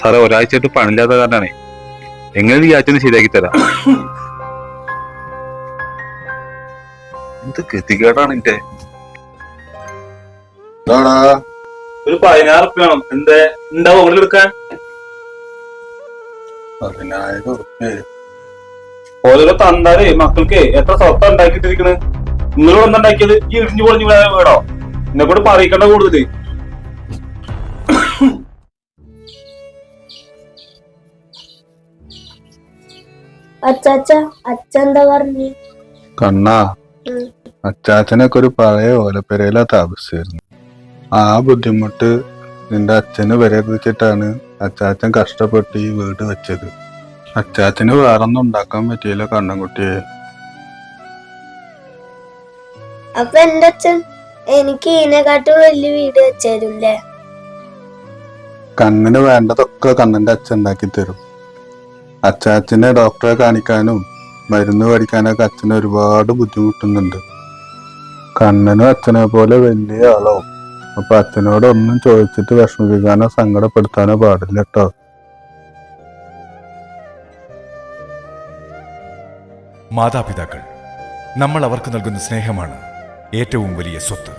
സാറേ ഒരാഴ്ചയായിട്ട് പണില്ലാത്ത കാരണമാണേ എങ്ങനെ ഈ ആഴ്ച ശരിയാക്കി തരാം? എന്ത് ഗതികേടാണ് എന്റെ ഒരു പതിനായിരം ഉറുപ്പ്യ വേണം. എന്തേ? മക്കൾക്ക് എത്ര സ്വത്ത ഉണ്ടാക്കിട്ടിരിക്കണ് നിങ്ങളോട് എന്താ ഈ ഇടിഞ്ഞു പൊളിഞ്ഞു വീടോ? എന്നെ കൂടെ പറയിക്കണ്ട കൂടുതൽ. അച്ചാച്ച അച്ഛ പറഞ്ഞു? കണ്ണാ ഉം. അച്ചാച്ചനൊക്കെ ഒരു പഴയ ഓലപ്പെരയിലാ താമസിച്ചിരുന്നു ആ ബുദ്ധിമുട്ട് നിന്റെ അച്ഛന് വരരുതിച്ചിട്ടാണ് അച്ചാച്ചൻ കഷ്ടപ്പെട്ട് ഈ വീട് വെച്ചത്. അച്ചാച്ചന് വേറൊന്നും ഉണ്ടാക്കാൻ പറ്റിയില്ല കണ്ണൻകുട്ടിയെ. അപ്പൊ എന്റെ അച്ഛൻ എനിക്ക് ഇതിനെക്കാട്ടും വലിയ വീട് വെച്ചേരും കണ്ണിന് വേണ്ടതൊക്കെ കണ്ണന്റെ അച്ഛൻ ഉണ്ടാക്കി തരും അച്ചാച്ചനെ ഡോക്ടറെ കാണിക്കാനും മരുന്ന് പഠിക്കാനൊക്കെ അച്ഛന് ഒരുപാട് ബുദ്ധിമുട്ടുന്നുണ്ട്. കണ്ണനും അച്ഛനെ പോലെ വലിയ ആളോ? അപ്പൊ അച്ഛനോടൊന്നും ചോദിച്ചിട്ട് വിഷമിപ്പിക്കാനോ സങ്കടപ്പെടുത്താനോ പാടില്ല കേട്ടോ മാതാപിതാക്കൾ നമ്മൾ അവർക്ക് നൽകുന്ന സ്നേഹമാണ് ഏറ്റവും വലിയ സ്വത്ത്.